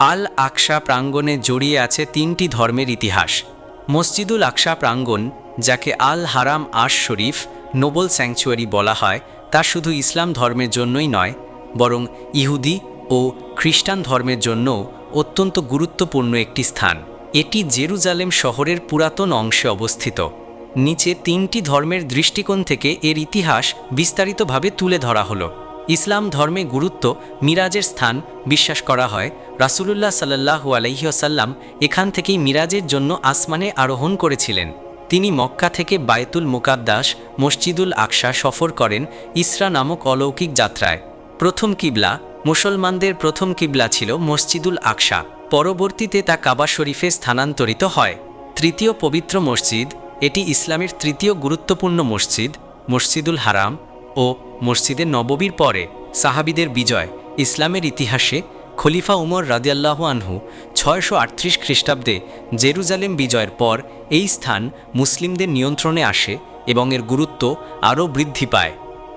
আল আকশা প্রাঙ্গণে জড়িয়ে আছে তিনটি ধর্মের ইতিহাস। মসজিদুল আকশা প্রাঙ্গণ, যাকে আল হারাম আশ শরীফ, নোবেল স্যাংচুয়ারি বলা হয়, তা শুধু ইসলাম ধর্মের জন্যই নয়, বরং ইহুদি ও খ্রিস্টান ধর্মের জন্যও অত্যন্ত গুরুত্বপূর্ণ একটি স্থান। এটি জেরুজালেম শহরের পুরাতন অংশে অবস্থিত। নিচে তিনটি ধর্মের দৃষ্টিকোণ থেকে এর ইতিহাস বিস্তারিতভাবে তুলে ধরা হলো। ইসলাম ধর্মে গুরুত্ব, মিরাজের স্থান বিশ্বাস করা হয় রাসুলুল্লাহ সাল্লাহু আলহিহসাল্লাম এখান থেকেই মিরাজের জন্য আসমানে আরোহণ করেছিলেন। তিনি মক্কা থেকে বায়তুল মুকাদ্দাস, মসজিদুল আকশা সফর করেন ইসরা নামক অলৌকিক যাত্রায়। প্রথম কিবলা, মুসলমানদের প্রথম কিবলা ছিল মসজিদুল আকশা পরবর্তীতে তা কাবা শরীফে স্থানান্তরিত হয়। তৃতীয় পবিত্র মসজিদ, এটি ইসলামের তৃতীয় গুরুত্বপূর্ণ মসজিদ, মসজিদুল হারাম ও মসজিদে নববীর পরে। সাহাবিদের বিজয়, ইসলামের ইতিহাসে খলিফা উমর রাদিয়াল্লাহু আনহু ছয়শো আটত্রিশ খ্রিস্টাব্দে জেরুজালেম বিজয়ের পর এই স্থান মুসলিমদের নিয়ন্ত্রণে আসে এবং এর গুরুত্ব আরও বৃদ্ধি পায়।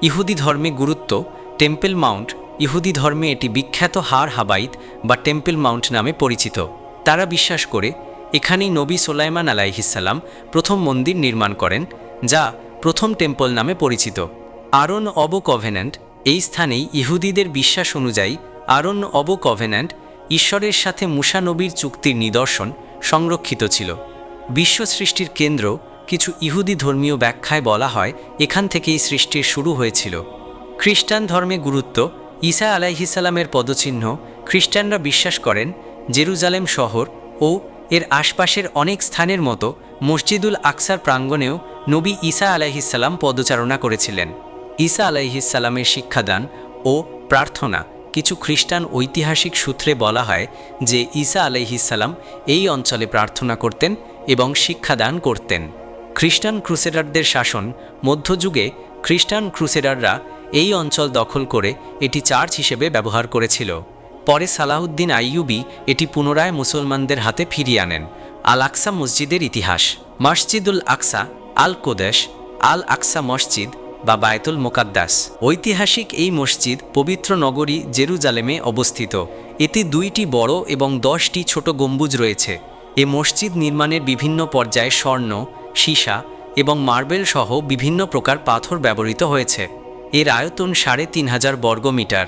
ইহুদি ধর্মে গুরুত্ব, টেম্পল মাউন্ট, ইহুদি ধর্মে এটি বিখ্যাত হার হাবাইত বা টেম্পল মাউন্ট নামে পরিচিত। তারা বিশ্বাস করে, এখানেই নবী সোলাইমান আলাইহিসাল্লাম প্রথম মন্দির নির্মাণ করেন, যা প্রথম টেম্পল নামে পরিচিত। আরন অব কভেন্যান্ট এই স্থানেই ইহুদিদের বিশ্বাস অনুযায়ী আরন অব কভেন্যান্ট ঈশ্বরের সাথে মুসা নবীর চুক্তির নিদর্শন সংরক্ষিত ছিল। বিশ্ব সৃষ্টির কেন্দ্র কিছু ইহুদি ধর্মীয় ব্যাখ্যায় বলা হয়, এখান থেকেই সৃষ্টির শুরু হয়েছিল। খ্রিস্টান ধর্মে গুরুত্ব, ঈসা আলাইহিসাল্লামের পদচিহ্ন, খ্রিস্টানরা বিশ্বাস করেন, জেরুজালেম শহর ও এর আশপাশের অনেক স্থানের মতো মসজিদুল আকসার প্রাঙ্গণেও নবী ঈসা আলাইহিসাল্লাম পদচারণা করেছিলেন। ঈসা আলাইহিসাল্লামের শিক্ষাদান ও প্রার্থনা কিছু খ্রিস্টান ঐতিহাসিক সূত্রে বলা হয় যে ঈসা আলাইহিসাল্লাম এই অঞ্চলে প্রার্থনা করতেন এবং শিক্ষাদান করতেন। খ্রিস্টান ক্রুসেডারদের শাসন মধ্যযুগে খ্রিস্টান ক্রুসেডাররা এই অঞ্চল দখল করে এটি চার্চ হিসেবে ব্যবহার করেছিল। পরে সালাহুদ্দিন আইয়ুবি এটি পুনরায় মুসলমানদের হাতে ফিরিয়ে আনেন। আল আকসা মসজিদের ইতিহাস। মসজিদুল আকসা, আল কোদেশ, আল আকসা মসজিদ বা বায়তুল মোকাদ্দাস। ঐতিহাসিক এই মসজিদ পবিত্র নগরী জেরুজালেমে অবস্থিত। এতে দুইটি বড় এবং দশটি ছোট গম্বুজ রয়েছে। এ মসজিদ নির্মাণের বিভিন্ন পর্যায়ে স্বর্ণ, সীসা এবং মার্বেল সহ বিভিন্ন প্রকার পাথর ব্যবহৃত হয়েছে। এর আয়তন সাড়ে তিন হাজার বর্গমিটার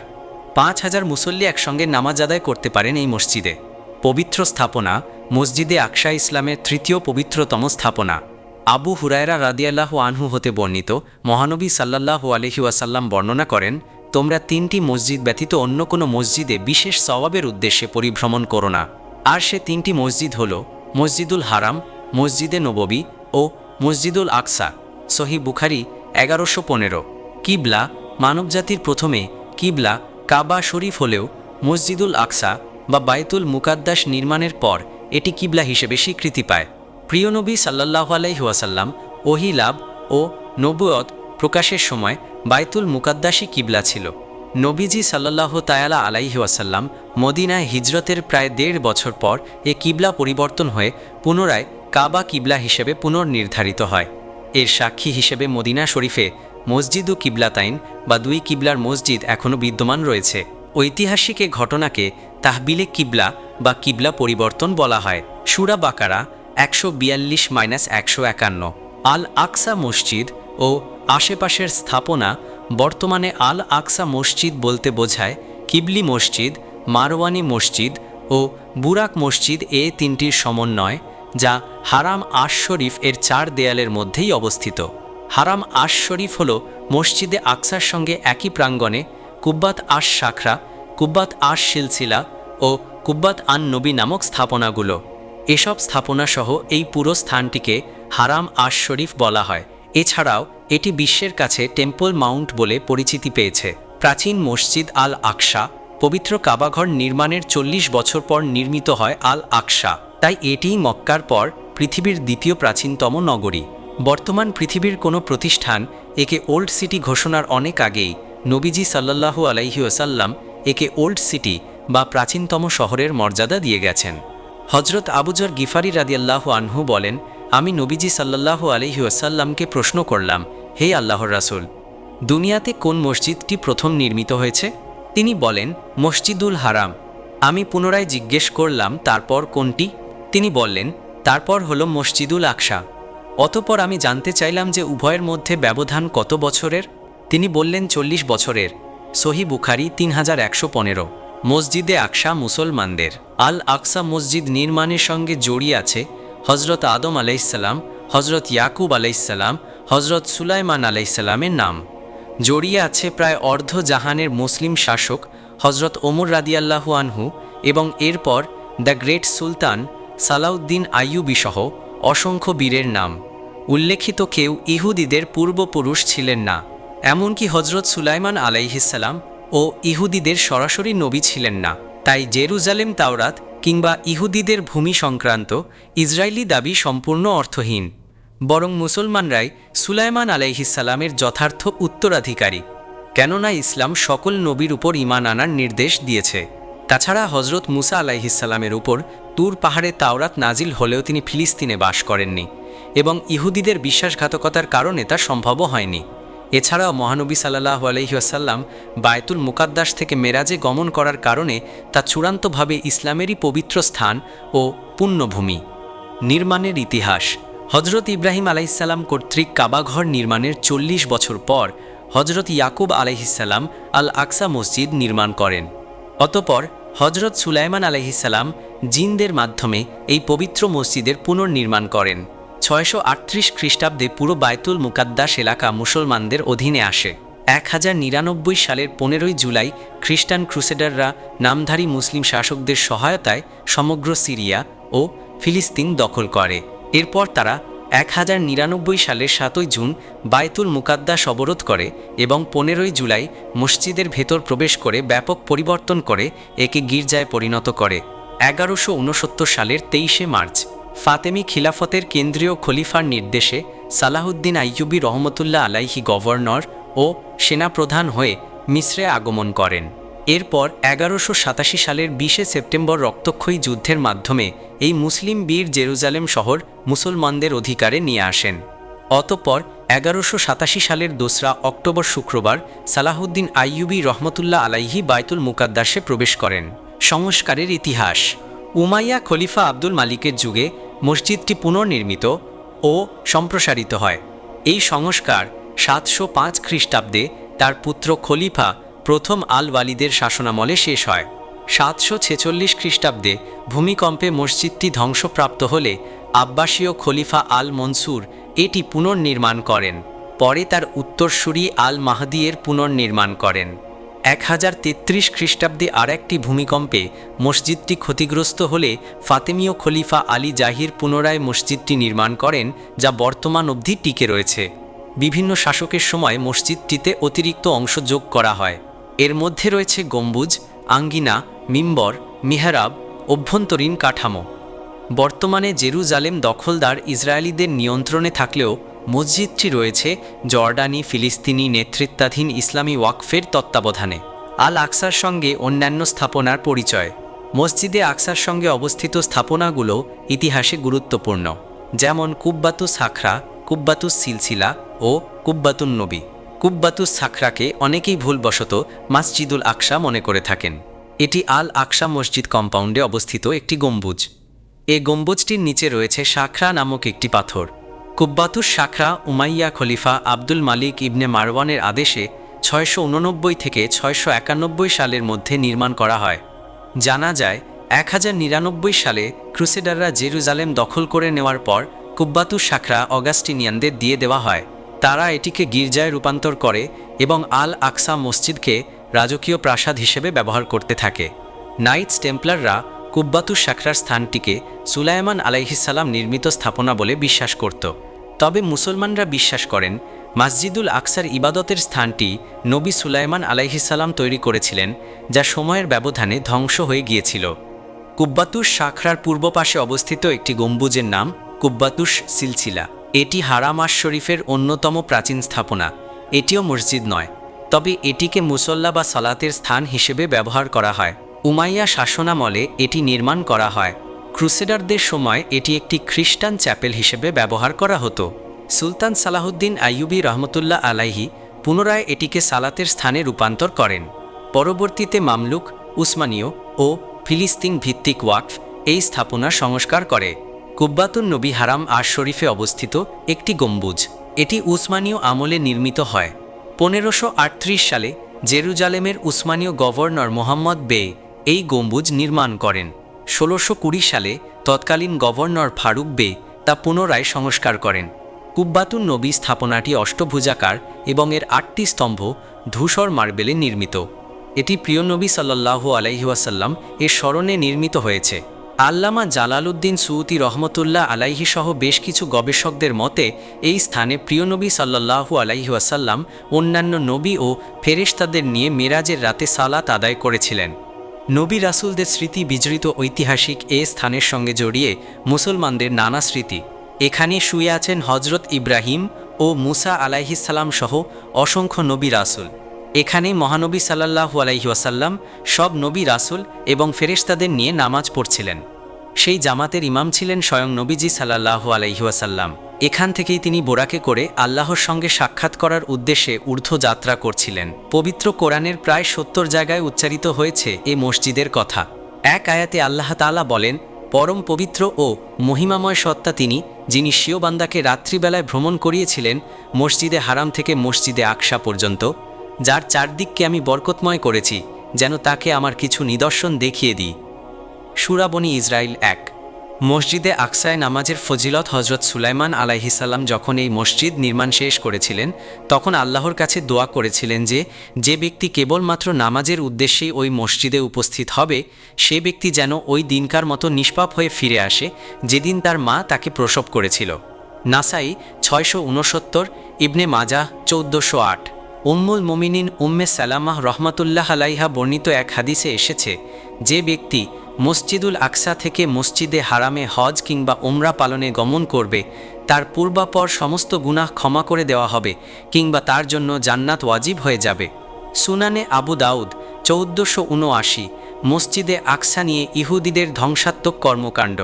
পাঁচ হাজার মুসল্লি একসঙ্গে নামাজ আদায় করতে পারেন এই মসজিদে। পবিত্র স্থাপনা মসজিদে আকশা ইসলামের তৃতীয় পবিত্রতম স্থাপনা। আবু হুরায়রা রাদিয়াল্লাহু আনহু হতে বর্ণিত, মহানবী সাল্লাল্লাহু আলহি ওয়াসাল্লাম বর্ণনা করেন, তোমরা তিনটি মসজিদ ব্যতীত অন্য কোনো মসজিদে বিশেষ সওয়াবের উদ্দেশ্যে পরিভ্রমণ করো না। আর সে তিনটি মসজিদ হল মসজিদুল হারাম, মসজিদে নববী ও মসজিদুল আকসা। সহি বুখারি এগারোশো পনেরো। কিবলা, মানবজাতির প্রথমে কিবলা, কাবা শরীফ হলেও মসজিদুল আকসা বা বায়তুল মুকাদ্দাস নির্মাণের পর এটি কিবলা হিসেবে স্বীকৃতি পায়। প্রিয় নবী সাল্লাহ আলাইহুয়াসাল্লাম ওহি লাভ ও নবুয়ত প্রকাশের সময় বায়তুল মুকাদ্দাসী কিবলা ছিল। নবীজি সাল্লাহ তায়ালা আলাইহুয়াসাল্লাম মদিনায় হিজরতের প্রায় দেড় বছর পর এ কিবলা পরিবর্তন হয়ে পুনরায় কাবা কিবলা হিসেবে পুনর্নির্ধারিত হয়। এর সাক্ষী হিসেবে মদিনা শরীফে মসজিদ ও কিবলাতাইন বা দুই কিবলার মসজিদ এখনও বিদ্যমান রয়েছে। ঐতিহাসিক এ ঘটনাকে তাহবিলে কিবলা বা কিবলা পরিবর্তন বলা হয়। সুরা বাকারা একশো বিয়াল্লিশ মাইনাস একশো একান্ন। আল আকসা মসজিদ ও আশেপাশের স্থাপনা বর্তমানে আল আকসা মসজিদ বলতে বোঝায় কিবলি মসজিদ, মারওয়ানি মসজিদ ও বুরাক মসজিদ এ তিনটির সমন্বয়, যা হারাম আশ শরীফ এর চার দেয়ালের মধ্যেই অবস্থিত। হারাম আশ শরীফ হল মসজিদে আকসার সঙ্গে একই প্রাঙ্গণে কুব্বাত আশ শাখরা, কুব্বাত আশ সিলসিলা ও কুব্বাত আন নবী নামক স্থাপনাগুলো। এসব স্থাপনাসহ এই পুরো স্থানটিকে হারাম আশ শরীফ বলা হয়। এছাড়াও, এটি বিশ্বের কাছে টেম্পল মাউন্ট বলে পরিচিতি পেয়েছে। প্রাচীন মসজিদ আল আকশা পবিত্র কাবাঘর নির্মাণের চল্লিশ বছর পর নির্মিত হয় আল আকশা তাই এটিই মক্কার পর পৃথিবীর দ্বিতীয় প্রাচীনতম নগরী। বর্তমান পৃথিবীর কোনো প্রতিষ্ঠান একে ওল্ড সিটি ঘোষণার অনেক আগেই নবীজি সাল্লাল্লাহু আলাইহি ওসাল্লাম একে ওল্ড সিটি বা প্রাচীনতম শহরের মর্যাদা দিয়ে গেছেন। হজরত আবুজর গিফারি রাদিয়াল্লাহু আনহু বলেন, আমি নবীজি সাল্লাল্লাহু আলহি ওসাল্লামকে প্রশ্ন করলাম, হে আল্লাহর রাসুল, দুনিয়াতে কোন মসজিদটি প্রথম নির্মিত হয়েছে? তিনি বলেন, মসজিদুল হারাম। আমি পুনরায় জিজ্ঞেস করলাম, তারপর কোনটি? তিনি বললেন, তারপর হলো মসজিদুল আকসা। অতপর আমি জানতে চাইলাম যে উভয়ের মধ্যে ব্যবধান কত বছরের? তিনি বললেন, চল্লিশ বছরের। সহি বুখারি তিন হাজার একশো পনেরো। মসজিদে আকসা মুসলমানদের। আল আকসা মসজিদ নির্মাণের সঙ্গে জড়িয়ে আছে হজরত আদম আলাইসাল্লাম হজরত ইয়াকুব আলাইসাল্লাম হজরত সুলাইমান আলাইসাল্লামের নাম। জড়িয়ে আছে প্রায় অর্ধ জাহানের মুসলিম শাসক হজরত ওমর রাদিয়াল্লাহু আনহু এবং এরপর the great Sultan Salahuddin Ayyubi সহ অসংখ্য বীরের নাম। উল্লেখিত কেউ ইহুদিদের পূর্বপুরুষ ছিলেন না। এমনকি হজরত সুলাইমান আলাইহিসাল্লাম ও ইহুদিদের সরাসরি নবী ছিলেন না। তাই জেরুজালেম তাওরাত কিংবা ইহুদিদের ভূমি সংক্রান্ত ইসরায়েলি দাবি সম্পূর্ণ অর্থহীন। বরং মুসলমানরাই সুলাইমান আলাইহিসাল্লামের যথার্থ উত্তরাধিকারী। কেননা ইসলাম সকল নবীর উপর ইমান আনার নির্দেশ দিয়েছে। তাছাড়া হজরত মুসা আলাইহিসাল্লামের উপর তুর পাহাড়ে তাওরাত নাজিল হলেও তিনি ফিলিস্তিনে বাস করেননি এবং ইহুদিদের বিশ্বাসঘাতকতার কারণে তা সম্ভবও হয়নি। এছাড়াও মহানবী সাল্লাহ আলহিহাসাল্লাম বায়তুল মুকাদ্দাস থেকে মেরাজে গমন করার কারণে তা চূড়ান্তভাবে ইসলামেরই পবিত্র স্থান ও পুণ্যভূমি। নির্মাণের ইতিহাস। হজরত ইব্রাহিম আলাইসাল্লাম কর্তৃক কাবাঘর নির্মাণের চল্লিশ বছর পর হজরত ইয়াকুব আলাইহিসাল্লাম আল আকসা মসজিদ নির্মাণ করেন। অতপর হজরত সুলাইমান আলাইহিসাল্লাম জিনদের মাধ্যমে এই পবিত্র মসজিদের পুনর্নির্মাণ করেন। ছয়শো আটত্রিশ খ্রিস্টাব্দে পুরো বায়তুল মুকাদ্দাস এলাকা মুসলমানদের অধীনে আসে। এক হাজার নিরানব্বই সালের পনেরোই জুলাই খ্রিস্টান ক্রুসেডাররা নামধারী মুসলিম শাসকদের সহায়তায় সমগ্র সিরিয়া ও ফিলিস্তিন দখল করে। এরপর তারা এক হাজার নিরানব্বই সালের সাতই জুন বায়তুল মুকাদ্দাস অবরোধ করে এবং পনেরোই জুলাই মসজিদের ভেতর প্রবেশ করে ব্যাপক পরিবর্তন করে একে গির্জায় পরিণত করে। এগারোশো সালের তেইশে মার্চ ফাতেমি খিলাফতের কেন্দ্রীয় খলিফার নির্দেশে সালাহুদ্দিন আইয়ুবি রহমতুল্লাহ আলাইহি গভর্নর ও সেনাপ্রধান হয়ে মিশ্রে আগমন করেন। এরপর এগারোশো সাতাশি সালের বিশে সেপ্টেম্বর রক্তক্ষয়ী যুদ্ধের মাধ্যমে এই মুসলিম বীর জেরুজালেম শহর মুসলমানদের অধিকারে নিয়ে আসেন। অতপর এগারোশো সাতাশি সালের দোসরা অক্টোবর শুক্রবার সালাহুদ্দিন আইয়ুবি রহমতুল্লাহ আলাইহি বায়তুল মুকাদ্দাসে প্রবেশ করেন। সংস্কারের ইতিহাস উমাইয়া খলিফা আব্দুল মালিকের যুগে মসজিদটি পুনর্নির্মিত ও সম্প্রসারিত হয়। এই সংস্কার সাতশো পাঁচ খ্রিস্টাব্দে তার পুত্র খলিফা প্রথম আল ওয়ালিদের শাসনামলে শেষ হয়। সাতশো ছেচল্লিশ খ্রিস্টাব্দে ভূমিকম্পে মসজিদটি ধ্বংসপ্রাপ্ত হলে আব্বাসীয় খলিফা আল মনসুর এটি পুনর্নির্মাণ করেন। পরে তার উত্তরসূরি আল মাহদিয়ের পুনর্নির্মাণ করেন। এক হাজার তেত্রিশ খ্রিস্টাব্দে আর একটি ভূমিকম্পে মসজিদটি ক্ষতিগ্রস্ত হলে ফাতেমীয় খলিফা আলী জাহির পুনরায় মসজিদটি নির্মাণ করেন, যা বর্তমান অবধি টিকে রয়েছে। বিভিন্ন শাসকের সময় মসজিদটিতে অতিরিক্ত অংশ যোগ করা হয়। এর মধ্যে রয়েছে গম্বুজ, আঙ্গিনা, মিম্বর, মিহারাব, অভ্যন্তরীণ কাঠামো। বর্তমানে জেরুজালেম দখলদার ইসরায়েলিদের নিয়ন্ত্রণে থাকলেও মসজিদটি রয়েছে জর্ডানি ফিলিস্তিনি নেতৃত্বাধীন ইসলামী ওয়াকফের তত্ত্বাবধানে। আল আকসার সঙ্গে অন্যান্য স্থাপনার পরিচয়। মসজিদে আকসার সঙ্গে অবস্থিত স্থাপনাগুলো ইতিহাসে গুরুত্বপূর্ণ, যেমন কুব্বাতুস সাখরা কুব্বাতুস সিলসিলা ও কুব্বাতুন নবী। কুব্বাতুস সাখরাকে অনেকেই ভুলবশত মাসজিদুল আকসা মনে করে থাকেন। এটি আল আকসা মসজিদ কম্পাউন্ডে অবস্থিত একটি গম্বুজ। এ গম্বুজটির নিচে রয়েছে সাখরা নামক একটি পাথর। কুব্বাতুস শাখরা উমাইয়া খলিফা আব্দুল মালিক ইবনে মারওয়ানের আদেশে ছয়শো উননব্বই থেকে ছয়শো একানব্বই সালের মধ্যে নির্মাণ করা হয়। জানা যায় এক নিরানব্বই সালে ক্রুসেডাররা জেরুজালেম দখল করে নেওয়ার পর কুব্বাতুস শাখরা অগাস্টিনিয়ানদের দিয়ে দেওয়া হয়। তারা এটিকে গির্জায় রূপান্তর করে এবং আল আকসা মসজিদকে রাজকীয় প্রাসাদ হিসেবে ব্যবহার করতে থাকে। নাইটস টেম্পলাররা কুব্বাতুস শাখরার স্থানটিকে সুলাইমান আলাইহিসাল্লাম নির্মিত স্থাপনা বলে বিশ্বাস করত। তবে মুসলমানরা বিশ্বাস করেন, মাসজিদুল আকসার ইবাদতের স্থানটি নবী সুলাইমান আলাইহিসাল্লাম তৈরি করেছিলেন, যা সময়ের ব্যবধানে ধ্বংস হয়ে গিয়েছিল। কুব্বাতুস শাখরার পূর্ব পাশে অবস্থিত একটি গম্বুজের নাম কুব্বাতুস সিলসিলা। এটি হারামাস শরীফের অন্যতম প্রাচীন স্থাপনা। এটিও মসজিদ নয়, তবে এটিকে মুসল্লা বা সালাতের স্থান হিসেবে ব্যবহার করা হয়। উমাইয়া শাসনামলে এটি নির্মাণ করা হয়। ক্রুসেডারদের সময় এটি একটি খ্রিস্টান চ্যাপেল হিসেবে ব্যবহার করা হতো। সুলতান সালাহুদ্দিন আইয়ুবি রহমতুল্লাহ আলাইহি পুনরায় এটিকে সালাতের স্থানে রূপান্তর করেন। পরবর্তীতে মামলুক, উসমানীয় ও ফিলিস্তিন ভিত্তিক ওয়াকফ এই স্থাপনা সংস্কার করে। কুব্বাতুন নবী হারাম আর শরীফে অবস্থিত একটি গম্বুজ। এটি উসমানীয় আমলে নির্মিত হয়। পনেরোশো সালে জেরুজালেমের উসমানীয় গভর্নর মোহাম্মদ বে এই গম্বুজ নির্মাণ করেন। ষোলোশো কুড়ি সালে তৎকালীন গভর্নর ফারুক বে তা পুনরায় সংস্কার করেন। কুব্বাতুন নবী স্থাপনাটি অষ্টভুজাকার এবং এর আটটি স্তম্ভ ধূসর মার্বেলে নির্মিত। এটি প্রিয় নবী সাল্লাল্লাহু আলাইহাসাল্লাম এর স্মরণে নির্মিত হয়েছে। আল্লামা জালালউদ্দিন সুউতি রহমতুল্লাহ আলাইহি সহ বেশ কিছু গবেষকদের মতে, এই স্থানে প্রিয় নবী সাল্লাল্লাহু আলাইহাসাল্লাম অন্যান্য নবী ও ফেরেশতাদের নিয়ে মেরাজের রাতে সালাত আদায় করেছিলেন। নবী রাসুলদের স্মৃতি বিজড়িত ঐতিহাসিক এ স্থানের সঙ্গে জড়িয়ে মুসলমানদের নানা স্মৃতি। এখানে শুয়ে আছেন হজরত ইব্রাহিম ও মুসা আলাইহিসাল্লাম সহ অসংখ্য নবী রাসুল। এখানে মহানবী সাল্লাল্লাহু আলাইহি ওয়াসাল্লাম সব নবী রাসুল এবং ফেরেশতাদের নিয়ে নামাজ পড়ছিলেন। সেই জামাতের ইমাম ছিলেন স্বয়ং নবীজি সাল্লাল্লাহু আলাইহি ওয়াসাল্লাম। এখান থেকেই তিনি বোরাকে করে আল্লাহর সঙ্গে সাক্ষাৎ করার উদ্দেশ্যে ঊর্ধ্ব যাত্রা করছিলেন। পবিত্র কোরআনের প্রায় সত্তর জায়গায় উচ্চারিত হয়েছে এ মসজিদের কথা। এক আয়াতে আল্লাহ তাআলা বলেন, পরম পবিত্র ও মহিমাময় সত্তা তিনি, যিনি স্বীয় বান্দাকে রাত্রিবেলায় ভ্রমণ করিয়েছিলেন, মসজিদে হারাম থেকে মসজিদে আকশা পর্যন্ত, যার চারদিককে আমি বরকতময় করেছি, যেন তাকে আমার কিছু নিদর্শন দেখিয়ে দিই। সুরাবনি ইসরায়েল এক। মসজিদে আকসায় নামাজের ফজিলত হজরত সুলাইমান আলাইহিসাল্লাম যখন এই মসজিদ নির্মাণ শেষ করেছিলেন, তখন আল্লাহর কাছে দোয়া করেছিলেন যে যে ব্যক্তি কেবলমাত্র নামাজের উদ্দেশ্যেই ওই মসজিদে উপস্থিত হবে, সে ব্যক্তি যেন ওই দিনকার মতো নিষ্পাপ হয়ে ফিরে আসে, যেদিন তার মা তাকে প্রসব করেছিল। নাসাই ছয়শো উনসত্তর ইবনে মাজা চৌদ্দশো আট। উম্মুল মুমিনিন উম্মে সালামাহ রহমাতুল্লাহ আলাইহা বর্ণিত এক হাদিসে এসেছে, যে ব্যক্তি মসজিদুল আকসা থেকে মসজিদে হারামে হজ কিংবা ওমরা পালনে গমন করবে, তার পূর্বাপর সমস্ত গুনাহ ক্ষমা করে দেওয়া হবে কিংবা তার জন্য জান্নাত ওয়াজিব হয়ে যাবে। সুনানে আবু দাউদ, চৌদ্দশো উনআশি, মসজিদে আকসা নিয়ে ইহুদিদের ধ্বংসাত্মক কর্মকাণ্ড।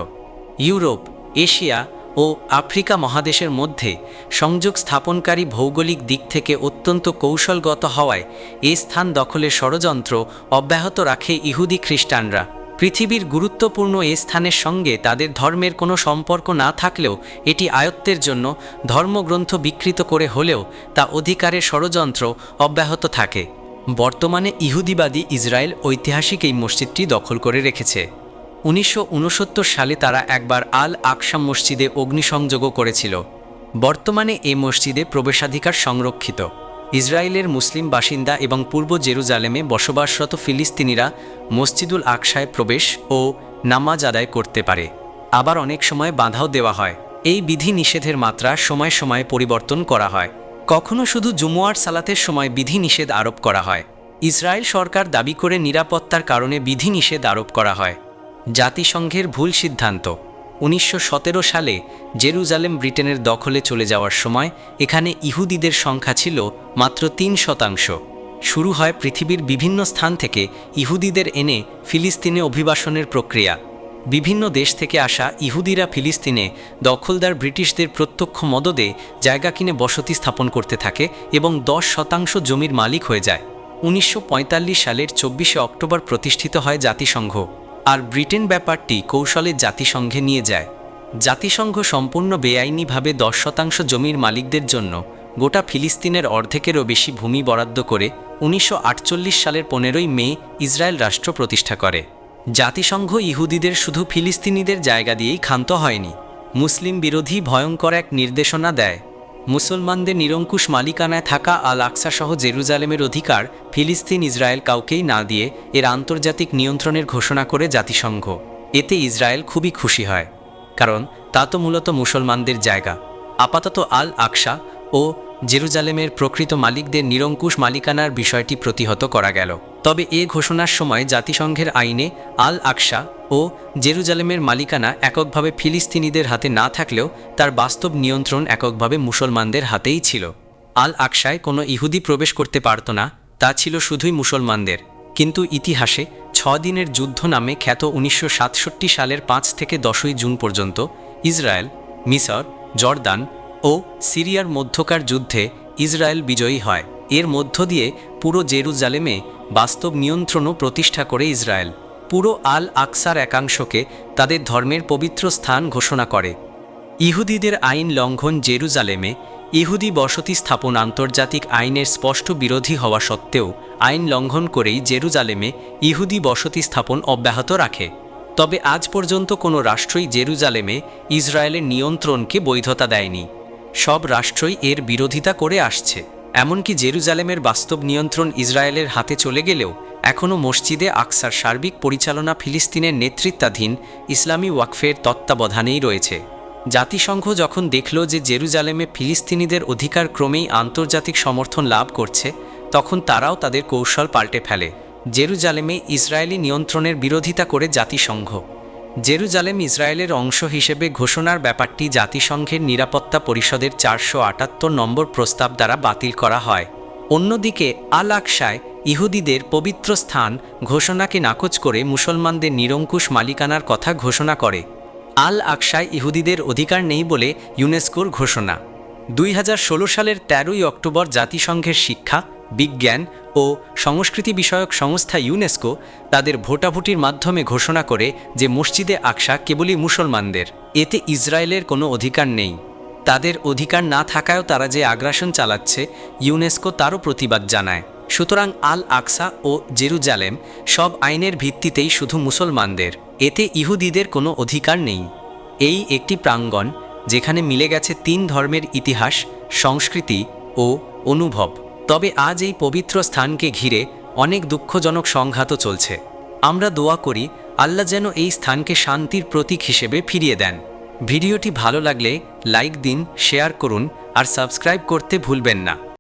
ইউরোপ, এশিয়া ও আফ্রিকা মহাদেশের মধ্যে সংযোগ স্থাপনকারী ভৌগোলিক দিক থেকে অত্যন্ত কৌশলগত হওয়ায় এ স্থান দখলের ষড়যন্ত্র অব্যাহত রাখে ইহুদি খ্রিস্টানরা। পৃথিবীর গুরুত্বপূর্ণ এ স্থানের সঙ্গে তাদের ধর্মের কোনো সম্পর্ক না থাকলেও এটি আয়ত্তের জন্য ধর্মগ্রন্থ বিকৃত করে হলেও তা অধিকারের ষড়যন্ত্র অব্যাহত থাকে। বর্তমানে ইহুদিবাদী ইসরায়েল ঐতিহাসিক এই মসজিদটি দখল করে রেখেছে। উনিশশো উনসত্তর সালে তারা একবার আল আকসাম মসজিদে অগ্নিসংযোগও করেছিল। বর্তমানে এ মসজিদে প্রবেশাধিকার সংরক্ষিত। ইসরায়েলের মুসলিম বাসিন্দা এবং পূর্ব জেরুজালেমে বসবাসরত ফিলিস্তিনিরা মসজিদুল আকসায় প্রবেশ ও নামাজ আদায় করতে পারে। আবার অনেক সময় বাধাও দেওয়া হয়। এই বিধি নিষেধের মাত্রা সময় সময় পরিবর্তন করা হয়। কখনো শুধু জুমুয়ার সালাতের সময় বিধি নিষেধ আরোপ করা হয়। ইসরায়েল সরকার দাবি করে নিরাপত্তার কারণে বিধি নিষেধ আরোপ করা হয়। জাতিসংঘের ভুল সিদ্ধান্ত উনিশশো সতেরো সালে জেরুজালেম ব্রিটেনের দখলে চলে যাওয়ার সময় এখানে ইহুদিদের সংখ্যা ছিল মাত্র তিন শতাংশ। শুরু হয় পৃথিবীর বিভিন্ন স্থান থেকে ইহুদিদের এনে ফিলিস্তিনে অভিবাসনের প্রক্রিয়া। বিভিন্ন দেশ থেকে আসা ইহুদিরা ফিলিস্তিনে দখলদার ব্রিটিশদের প্রত্যক্ষ মদদে জায়গা কিনে বসতি স্থাপন করতে থাকে এবং দশ শতাংশ জমির মালিক হয়ে যায়। উনিশশো পঁয়তাল্লিশ সালের চব্বিশে অক্টোবর প্রতিষ্ঠিত হয় জাতিসংঘ। আর ব্রিটেন ব্যাপারটি কৌশলে জাতিসংঘে নিয়ে যায়। জাতিসংঘ সম্পূর্ণ বেআইনিভাবে দশ শতাংশ জমির মালিকদের জন্য গোটা ফিলিস্তিনের অর্ধেকেরও বেশি ভূমি বরাদ্দ করে উনিশশো আটচল্লিশ সালের পনেরোই মে ইসরায়েল রাষ্ট্র প্রতিষ্ঠা করে। জাতিসংঘ ইহুদিদের শুধু ফিলিস্তিনিদের জায়গা দিয়েই ক্ষান্ত হয়নি। মুসলিম বিরোধী ভয়ঙ্কর এক নির্দেশনা দেয় মুসলমানদের নিরঙ্কুশ মালিকানায় থাকা আল আকসা সহ জেরুজালেমের অধিকার ফিলিস্তিন ইসরায়েল কাউকেই না দিয়ে এর আন্তর্জাতিক নিয়ন্ত্রণের ঘোষণা করে জাতিসংঘ। এতে ইসরায়েল খুবই খুশি হয়। কারণ তা তো মূলত মুসলমানদের জায়গা। আপাতত আল আকসা ও জেরুজালেমের প্রকৃত মালিকদের নিরঙ্কুশ মালিকানার বিষয়টি প্রতিহত করা গেল। তবে এ ঘোষণার সময় জাতিসংঘের আইনে আল আকসা ও জেরুজালেমের মালিকানা এককভাবে ফিলিস্তিনিদের হাতে না থাকলেও তার বাস্তব নিয়ন্ত্রণ এককভাবে মুসলমানদের হাতেই ছিল। আল আকসায় কোনো ইহুদি প্রবেশ করতে পারত না, তা ছিল শুধুই মুসলমানদের। কিন্তু ইতিহাসে ছ দিনের যুদ্ধ নামে খ্যাত উনিশশো সাতষট্টি সালের পাঁচ থেকে দশই জুন পর্যন্ত ইসরায়েল, মিসর, জর্দান ও সিরিয়ার মধ্যকার যুদ্ধে ইসরায়েল বিজয়ী হয়। এর মধ্য দিয়ে পুরো জেরুজালেমে বাস্তব নিয়ন্ত্রণও প্রতিষ্ঠা করে ইসরায়েল। পুরো আল আকসার একাংশকে তাদের ধর্মের পবিত্র স্থান ঘোষণা করে। ইহুদিদের আইন লঙ্ঘন জেরুজালেমে, ইহুদি বসতি স্থাপন আন্তর্জাতিক আইনের স্পষ্ট বিরোধী হওয়া সত্ত্বেও আইন লঙ্ঘন করেই জেরুজালেমে ইহুদি বসতি স্থাপন অব্যাহত রাখে। তবে আজ পর্যন্ত কোনো রাষ্ট্রই জেরুজালেমে ইসরায়েলের নিয়ন্ত্রণকে বৈধতা দেয়নি। সব রাষ্ট্রই এর বিরোধিতা করে আসছে। এমনকি জেরুজালেমের বাস্তব নিয়ন্ত্রণ ইসরায়েলের হাতে চলে গেলেও এখনও মসজিদে আকসার সার্বিক পরিচালনা ফিলিস্তিনের নেতৃত্বাধীন ইসলামী ওয়াকফের তত্ত্বাবধানেই রয়েছে। জাতিসংঘ যখন দেখল যে জেরুজালেমে ফিলিস্তিনিদের অধিকার ক্রমেই আন্তর্জাতিক সমর্থন লাভ করছে, তখন তারাও তাদের কৌশল পাল্টে ফেলে। জেরুজালেমে ইসরায়েলি নিয়ন্ত্রণের বিরোধিতা করে জাতিসংঘ জেরুজালেম ইসরায়েলের অংশ হিসেবে ঘোষণার ব্যাপারটি জাতিসংঘের নিরাপত্তা পরিষদের চারশো আটাত্তর নম্বর প্রস্তাব দ্বারা বাতিল করা হয়। অন্যদিকে আল আকসায় ইহুদিদের পবিত্র স্থান ঘোষণাকে নাকচ করে মুসলমানদের নিরঙ্কুশ মালিকানার কথা ঘোষণা করে। আল আকসায় ইহুদিদের অধিকার নেই বলে ইউনেস্কোর ঘোষণা। দুই হাজার ষোলো সালের তেরোই অক্টোবর জাতিসংঘের শিক্ষা বিজ্ঞান ও সংস্কৃতি বিষয়ক সংস্থা ইউনেস্কো তাদের ভোটাভুটির মাধ্যমে ঘোষণা করে যে মসজিদে আকসা কেবলই মুসলমানদের। এতে ইসরায়েলের কোনো অধিকার নেই। তাদের অধিকার না থাকায়ও তারা যে আগ্রাসন চালাচ্ছে, ইউনেস্কো তারও প্রতিবাদ জানায়। সুতরাং আল আকসা ও জেরুজালেম সব আইনের ভিত্তিতেই শুধু মুসলমানদের। এতে ইহুদিদের কোনো অধিকার নেই। এই একটি প্রাঙ্গণ, যেখানে মিলে গেছে তিন ধর্মের ইতিহাস, সংস্কৃতি ও অনুভব। তবে আজ এই পবিত্র স্থানকে ঘিরে অনেক দুঃখজনক সংঘাতও চলছে। আমরা দোয়া করি, আল্লাহ যেন এই স্থানকে শান্তির প্রতীক হিসেবে ফিরিয়ে দেন। ভিডিওটি ভালো লাগলে লাইক দিন, শেয়ার করুন আর সাবস্ক্রাইব করতে ভুলবেন না।